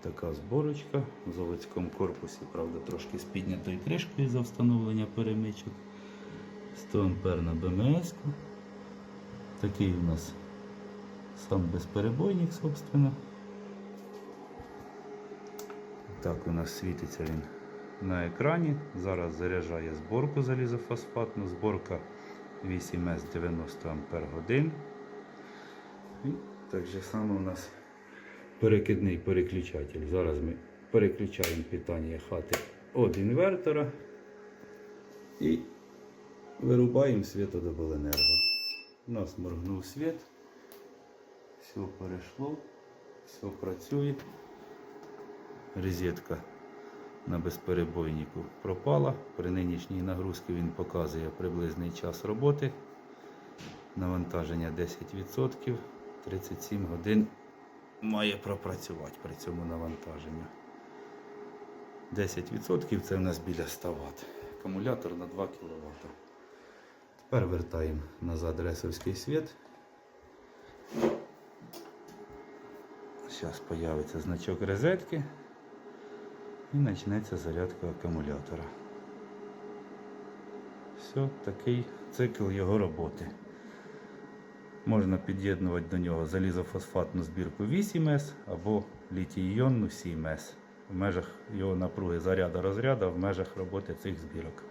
Така зборочка в заводському корпусі, правда, трошки з піднятою кришкою за встановлення перемичок. 100 амперна БМС. Такий у нас сам безперебойник, собственно. Так у нас світиться він на екрані. Зараз заряджає зборку залізофосфатну. Зборка 8С 90 Ампер годин. Так же само у нас перекидний переключатель. Зараз ми переключаємо питання хати від інвертора і вирубаємо світодобленерго. У нас моргнув світ, все перейшло, все працює. Розетка на безперебойнику пропала. При нинішній нагрузці він показує приблизний час роботи. Навантаження 10%, 37 годин має пропрацювати при цьому навантаженні. 10% це в нас біля 100 Вт. Акумулятор на 2 кВт. Тепер вертаємо назад ресовський світ. Зараз з'явиться значок розетки і почнеться зарядка акумулятора. Все, такий цикл його роботи. Можна під'єднувати до нього залізофосфатну збірку 8С або літій-іонну 7С в межах його напруги заряду розряду в межах роботи цих збірок.